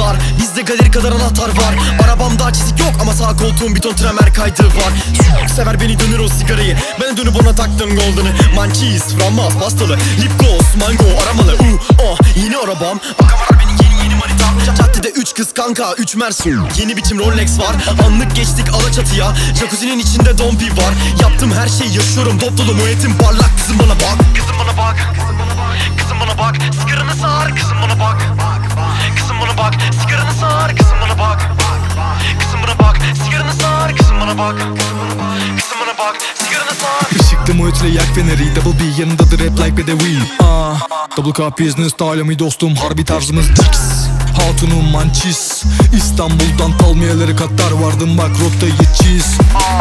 Caddede galeri kadar anahtar var. Arabamda çizik yok ama sağ koltuğum bir ton tremer kaydı var. Sever beni dönür o sigarayı. Ben dönüp ona taktım golden'ı. Manchis, frambuaz, pastalı Lip gloss, mango, aramalı. Uh, oh, Yeni arabam. Akamalar benim yeni yeni manitam Caddede üç kız kanka, üç Mersun Yeni biçim Rolex var. Anlık geçtik Alaçatı'ya. Jacuzzi'nin içinde dompi var. Yaptım her şeyi yaşıyorum. Dop dolu muhetim parlak. Kızım bana bak bak Kızım bana bak Sigaranı sar Işıklı muhitle yak feneri Double B yanındadır hep like bedevi ah, Double cup business style dostum Harbi tarzımız Dix Hatunum mançis İstanbul'dan palmiyeleri Katar vardım bak rotayı çiz. Ah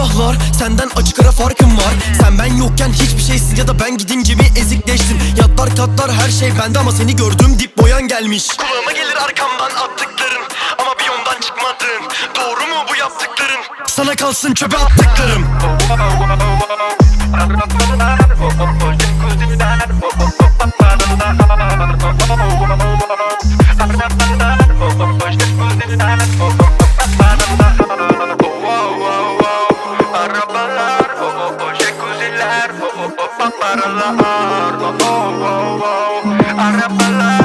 maybahlar senden açık ara farkım var. Sen ben yokken hiçbir şeysin ya da ben gidince mi ezikleştin Yatlar katlar her şey bende ama seni gördüm dip boyan gelmiş. Kulağıma gelir arkamdan attıkların ama bir yoldan çıkmadın. Doğru mu bu yaptıkların? Sana kalsın çöpe attıklarım oh, paparalar, oh oh oh oh.